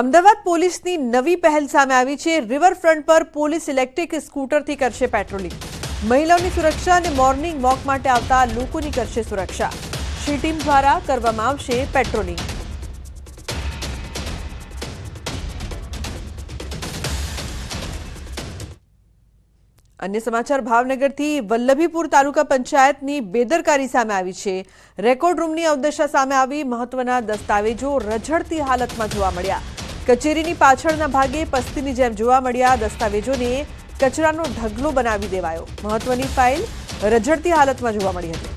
અમદાવાદ પોલીસની નવી પહેલ સામે આવી છે. રિવરફ્રન્ટ પર પોલીસ ઇલેક્ટ્રિક સ્કૂટરથી કરશે પેટ્રોલિંગ. મહિલાઓની સુરક્ષા અને મોર્નિંગ વોક માટે આવતા લોકોની કરશે સુરક્ષા. શી ટીમ દ્વારા કરવામાં આવશે પેટ્રોલિંગ. અન્ય સમાચાર, ભાવનગરથી વલ્લભીપુર તાલુકા પંચાયતની બેદરકારી સામે આવી છે. રેકોર્ડ રૂમની અવદશા સામે આવી મહત્વના દસ્તાવેજો રઝળતી હાલતમાં જોવા મળ્યા. કચેરીની પાછળના ભાગે પસ્તીની જેમ જોવા મળ્યા દસ્તાવેજોને કચરાનો ઢગલો બનાવી દેવાયો. મહત્વની ફાઇલ રઝળતી હાલતમાં જોવા મળી હતી.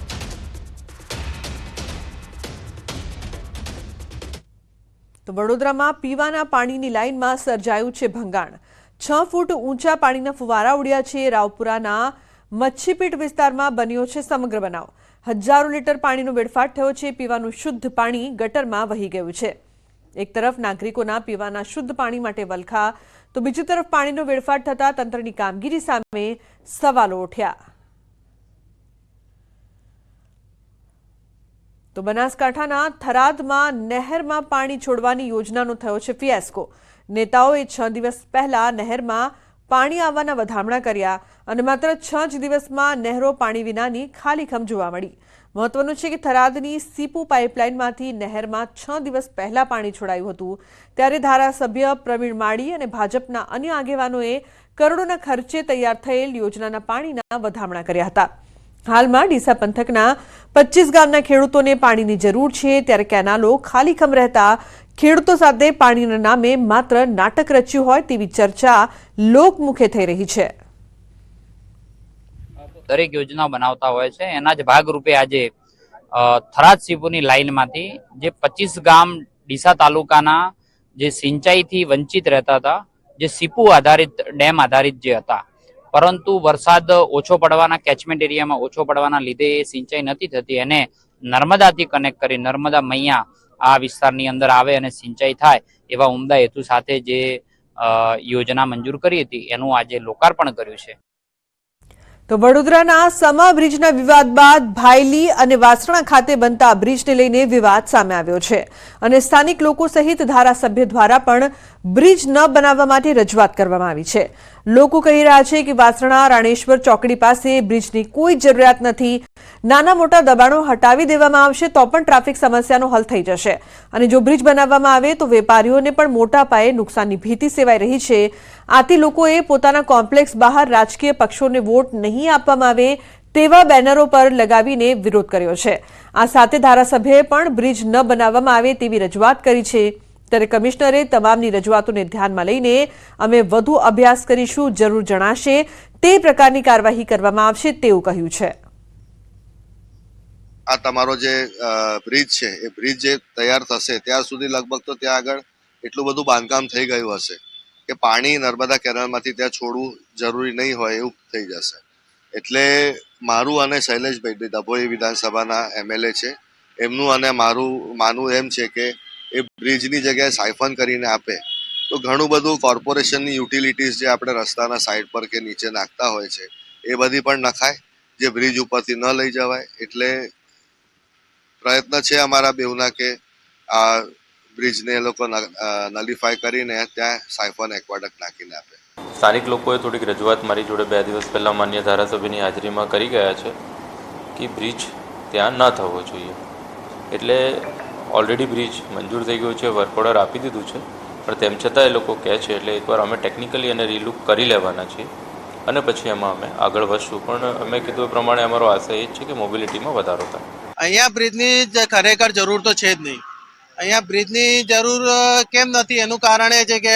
તો વડોદરામાં પીવાના પાણીની લાઇનમાં સર્જાયું છે ભંગાણ. છ ફૂટ ઊંચા પાણીના ફુવારા ઉડ્યા છે. રાવપુરાના મચ્છીપીટ વિસ્તારમાં બન્યો છે સમગ્ર બનાવ. હજારો લીટર પાણીનો વેડફાટ થયો છે. પીવાનું શુદ્ધ પાણી ગટરમાં વહી ગયું છે. એક તરફ નાગરિકોના પીવાના શુદ્ધ પાણી માટે વલખા, તો બીજી તરફ પાણીનો વેડફાટ થતા તંત્રની કામગીરી સામે સવાલો ઉઠ્યા. તો બનાસકાંઠાના થરાદમાં નહેરમાં પાણી છોડવાની યોજનાનો થયો છે ફિયાસ્કો નેતાઓએ છ દિવસ પહેલા નહેરમાં પાણી આવવાના વધામણા કર્યા અને માત્ર છ જ દિવસમાં નહેરો પાણી વિનાની ખાલીખમ જોવા મળી. મહત્વનું છે કે થરાદની સીપુ પાઇપલાઇનમાંથી નહેરમાં છ દિવસ પહેલા પાણી છોડાયું હતું. ત્યારે ધારાસભ્ય પ્રવીણ માળી અને ભાજપના અન્ય આગેવાનોએ કરોડોના ખર્ચે તૈયાર થયેલ યોજનાના પાણીના વધામણા કર્યા હતા. હાલમાં ડીસા પંથકના પચીસ ગામના ખેડૂતોને પાણીની જરૂર છે. ત્યારે કેનાલો ખાલીખમ રહેતા ખેડૂતો સાથે પાણીના નામે માત્ર નાટક રચ્યું હોય તેવી ચર્ચા લોકમુખે થઈ રહી છે. દરેક યોજના બનાવતા હોય છે. એના જ ભાગરૂપે આજે થરાદ સીપુની લાઇનમાંથી જે પચીસ ગામ ડીસા તાલુકાના જે સિંચાઈથી વંચિત રહેતા હતા, જે સીપુ આધારિત, ડેમ આધારિત જે હતા. પરંતુ વરસાદ ઓછો પડવાના કેચમેન્ટ એરિયામાં ઓછો પડવાના લીધે એ સિંચાઈ નથી થતી. એને નર્મદાથી કનેક્ટ કરી નર્મદા મૈયા આ વિસ્તારની અંદર આવે અને સિંચાઈ થાય એવા ઉમદા હેતુ સાથે જે યોજના મંજૂર કરી હતી, એનું આજે લોકાર્પણ કર્યું છે. તો વડોદરાના સમા બ્રિજના વિવાદ બાદ ભાયલી અને વાસણા ખાતે બનતા બ્રિજને લઈને વિવાદ સામે આવ્યો છે. અને સ્થાનિક લોકો સહિત ધારાસભ્ય દ્વારા પણ બ્રિજ ન બનાવવા માટે રજૂઆત કરવામાં આવી છે. લોકો કહી રહ્યા છે કે વાસણા, રાણેશ્વર ચોકડી પાસે બ્રિજની કોઈ જરૂરિયાત નથી. નાના મોટા દબાણો હટાવી દેવામાં આવશે તો પણ ટ્રાફિક સમસ્યાનો હલ થઈ જશે. અને જો બ્રિજ બનાવવામાં આવે તો વેપારીઓને પણ મોટા પાયે નુકસાનની ભીતિ સેવાઈ રહી છે. આથી લોકોએ પોતાના કોમ્પ્લેક્સ બહાર રાજકીય પક્ષોને વોટ નહીં આપવામાં આવે તેવા બેનરો પર લગાવીને વિરોધ કર્યો છે. આ સાથે ધારાસભ્યએ પણ બ્રિજ ન બનાવવામાં આવે તેવી રજૂઆત કરી છે. ત્યારે કમિશનરે તમામની રજૂઆતોને ધ્યાનમાં લઈને અમે વધુ અભ્યાસ કરીશું, જરૂર જણાશે, તે પ્રકારની કાર્યવાહી કરવામાં આવશે તેવું કહ્યું છે. આ તમારો જે બ્રિજ છે, એ બ્રિજ જે તૈયાર થશે, ત્યાં સુધી લગભગ તો ત્યાં આગળ એટલું બધું બાંધકામ થઈ ગયું હશે કે પાણી નર્મદા કેનાલમાંથી ત્યાં છોડવું જરૂરી નહીં હોય એવું થઈ જશે. એટલે મારું અને શૈલેષભાઈ ડભોઈ વિધાનસભાના એમએલએ છે. એમનું અને મારું માનવું એમ છે કે એ બ્રિજની જગ્યાએ સાયફન કરીને આપે. તો ઘણું બધું કોર્પોરેશનની યુટિલિટીઝ જે આપણે રસ્તાના સાઈડ પર કે નીચે નાખતા હોય છે, એ બધી પણ નખાય, જે બ્રિજ ઉપરથી ન લઈ જવાય. એટલે પ્રયત્ન છે અમારા બેઉના કે આ બ્રિજને એ લોકો નલિફાય કરીને ત્યાં સાયફોન એક્વાડક નાખીને આપે. સ્થાનિક લોકોએ થોડીક રજૂઆત મારી જોડે બે દિવસ પહેલાં માન્ય ધારાસભ્યની હાજરીમાં કરી ગયા છે કે બ્રિજ ત્યાં ન થવો જોઈએ. એટલે ઓલરેડી બ્રિજ મંજૂર થઈ ગયું છે વર્ક ઓર્ડર આપી દીધું છે, પણ તેમ છતાં એ લોકો કહે છે, એટલે એકવાર અમે ટેકનિકલી એને રીલુક કરી લેવાના છીએ અને પછી એમાં અમે આગળ વધશું. પણ અમે કીધું એ પ્રમાણે અમારો આશય એ છે કે મોબિલિટીમાં વધારો થાય. અહીંયા બ્રિજની ખરેખર જરૂર તો છે જ નહીં. અહીંયા બ્રિજની જરૂર કેમ નથી? એનું કારણ એ છે કે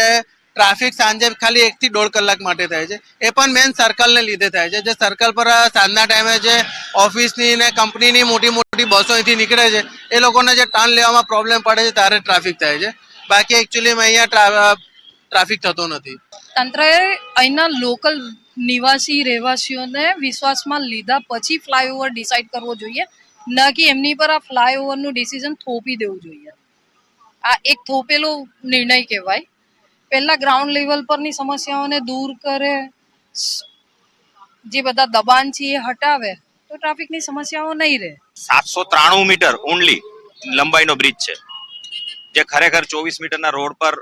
ટ્રાફિક સાંજે ખાલી એકથી દોઢ કલાક માટે થાય છે. એ પણ મેન સર્કલને લીધે થાય છે. જે સર્કલ પર સાંજના ટાઈમે જે ઓફિસની ને કંપનીની મોટી મોટી બસો અહીંથી નીકળે છે, એ લોકોને જે ટર્ન લેવામાં પ્રોબ્લેમ પડે છે, ત્યારે ટ્રાફિક થાય છે. બાકી એકચ્યુઅલીમાં અહીંયા ટ્રાફિક થતો નથી. તંત્રએ અહીંના લોકલ નિવાસી, રહેવાસીઓને વિશ્વાસમાં લીધા પછી ફ્લાયઓવર ડિસાઇડ કરવો જોઈએ. ન કે એમની પર આ ફ્લાયઓવરનું ડિસિઝન થોપી દેવું જોઈએ. આ એક થોપેલો નિર્ણય કહેવાય. પહેલા ગ્રાઉન્ડ લેવલ પરની સમસ્યાઓને દૂર કરે, જે બધા દબાણ છે એ હટાવે, તો ટ્રાફિકની સમસ્યાઓ નહીં રહે. સાતસો ત્રાણું મીટર ઓનલી લંબાઈનો બ્રિજ છે. જે ખરેખર ચોવીસ મીટરના રોડ પર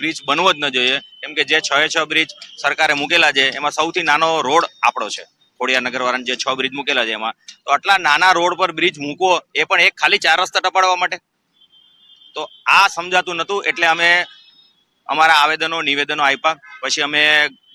બ્રિજ બનવો જ ન જોઈએ. કેમ કે જે છ છ બ્રિજ સરકારે મૂકેલા છે, એમાં સૌથી નાનો રોડ આપણો છે. ખોડિયા નગરવાળાને જે છ બ્રિજ મૂકેલા છે એમાં. તો આટલા નાના રોડ પર બ્રિજ મૂકવો એ પણ એક ખાલી ચાર રસ્તા ટપાડવા માટે. તો આ સમજાતું નહોતું એટલે અમે અમારા આવેદનો, નિવેદનો આપ્યા. પછી અમે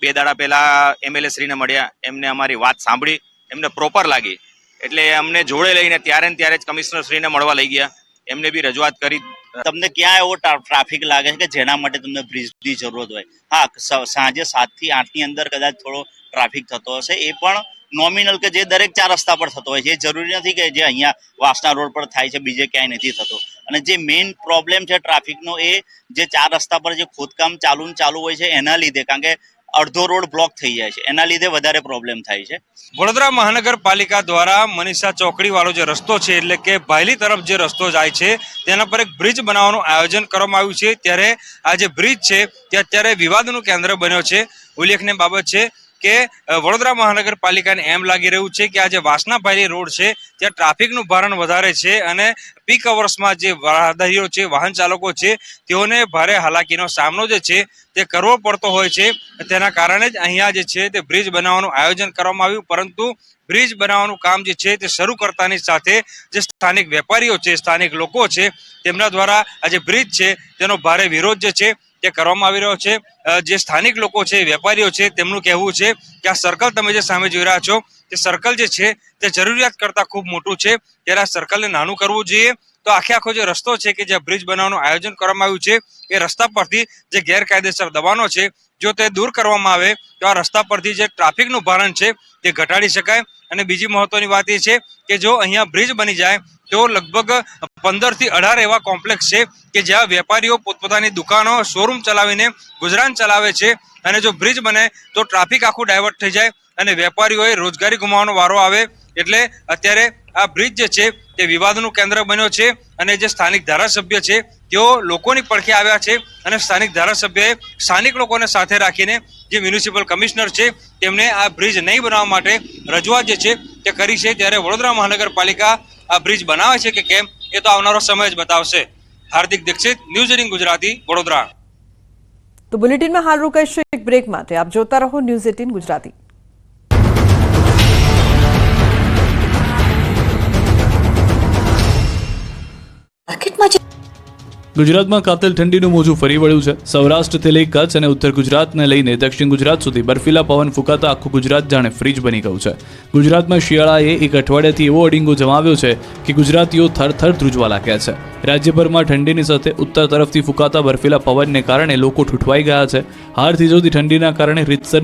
બે દાડા પહેલા એમએલએ શ્રીને મળ્યા. એમને અમારી વાત સાંભળી. એમને પ્રોપર લાગી. એટલે અમને જોડે લઈને ત્યારે ને ત્યારે જ કમિશનર શ્રીને મળવા લઈ ગયા. એમને બી રજૂઆત કરી. તમને ક્યાં એવો ટ્રાફિક લાગે છે કે જેના માટે તમને બ્રિજની જરૂરત હોય? હા સાંજે સાતથી આઠની અંદર કદાચ થોડો ટ્રાફિક થતો હશે. એ પણ નોમિનલ કે જે દરેક ચાર રસ્તા પર થતો હોય છે. એ જરૂરી નથી કે જે અહીંયા વાસના રોડ પર થાય છે, બીજે ક્યાંય નથી થતો. અને જે મેઇન પ્રોબ્લેમ છે ટ્રાફિકનો એ જે ચાર રસ્તા પર જે ખોદકામ ચાલુ ચાલુ હોય છે, એના લીધે. કારણ કે અડધો રોડ બ્લોક થઈ જાય છે. એના લીધે વધારે પ્રોબ્લેમ થાય છે. વડોદરા મહાનગરપાલિકા દ્વારા મનીષા ચોકડી વાળો જે રસ્તો છે, એટલે કે ભાયલી તરફ જે રસ્તો જાય છે, તેના પર એક બ્રિજ બનાવવાનું આયોજન કરવામાં આવ્યું છે. ત્યારે આ જે બ્રિજ છે, તે અત્યારે વિવાદનું કેન્દ્ર બન્યો છે. ઉલ્લેખનીય બાબત છે કે વડોદરા મહાનગરપાલિકાને એમ લાગી રહ્યું છે કે આ જે વાસણા રોડ છે ત્યાં ટ્રાફિકનું ભારણ વધારે છે અને પીક અવર્સમાં જે રાહદારીઓ છે, વાહન ચાલકો છે, તેઓને ભારે હાલાકીનો સામનો જે છે, તે કરવો પડતો હોય છે. તેના કારણે જ અહીંયા જે છે, તે બ્રિજ બનાવવાનું આયોજન કરવામાં આવ્યું. પરંતુ બ્રિજ બનાવવાનું કામ જે છે, તે શરૂ કરતાની સાથે જે સ્થાનિક વેપારીઓ છે, સ્થાનિક લોકો છે, તેમના દ્વારા આ જે બ્રિજ છે, તેનો ભારે વિરોધ જે છે તે કરવામાં આવી રહ્યો છે જે સ્થાનિક લોકો છે વેપારીઓ છે, તેમનું કહેવું છે કે આ સર્કલ તમે જે સામે જોઈ રહ્યા છો, તે સર્કલ જે છે, તે જરૂરિયાત કરતાં ખૂબ મોટું છે. ત્યારે આ સર્કલને નાનું કરવું જોઈએ. તો આખે આખો જે રસ્તો છે કે જ્યાં બ્રિજ બનાવવાનું આયોજન કરવામાં આવ્યું છે, એ રસ્તા પરથી જે ગેરકાયદેસર દબાણો છે જો તે દૂર કરવામાં આવે, તો આ રસ્તા પરથી જે ટ્રાફિકનું ભારણ છે, તે ઘટાડી શકાય. અને બીજી મહત્વની વાત એ છે કે જો અહીંયા બ્રિજ બની જાય, તો લગભગ પંદરથી અઢાર એવા કોમ્પ્લેક્સ છે કે જ્યાં વેપારીઓ પોતપોતાની દુકાનો, શોરૂમ ચલાવીને ગુજરાન ચલાવે છે. અને જો બ્રિજ બને, તો ટ્રાફિક આખું ડાયવર્ટ થઈ જાય અને વેપારીઓએ રોજગારી ગુમાવવાનો વારો આવે. એટલે અત્યારે આ બ્રિજ જે છે, તે વિવાદનું કેન્દ્ર બન્યો છે અને જે સ્થાનિક ધારાસભ્ય છે, તેઓ લોકોની પડખે આવ્યા છે અને સ્થાનિક ધારાસભ્યએ સ્થાનિક લોકોને સાથે રાખીને જે મ્યુનિસિપલ કમિશનર છે, તેમને આ બ્રિજ નહીં બનાવવા માટે રજૂઆત જે છે, તે કરી છે. ત્યારે વડોદરા મહાનગરપાલિકા આ બ્રિજ બનાવે છે કે કેમ, એ તો આવનારો સમય જ બતાવશે. Hardik Dixit, news eighteen Gujarati, Vadodara. તો બુલેટિનમાં હાલ રોકાઈશું એક બ્રેક માટે. આપ જોતા રહો ન્યૂઝ એટીન ગુજરાતી. ગુજરાતમાં કાતિલ ઠંડીનું મોજું ફરી વળ્યું છે. સૌરાષ્ટ્રથી લઈ કચ્છ અને ઉત્તર ગુજરાતને લઈને દક્ષિણ ગુજરાત સુધી બર્ફીલા પવન ફૂંકાતા આખું ગુજરાત જાણે ફ્રીજ બની ગયું છે. ગુજરાતમાં શિયાળાએ એક અઠવાડિયાથી એવો અડીંગો જમાવ્યો છે કે ગુજરાતીઓ થરથર ધ્રુજવા લાગ્યા છે. રાજ્યભરમાં ઠંડીની સાથે ઉત્તર તરફથી ફૂંકાતા બર્ફીલા પવનને કારણે લોકો ઠૂઠવાઈ ગયા છે. હાર થીજોતી ઠંડીના કારણે રીતસર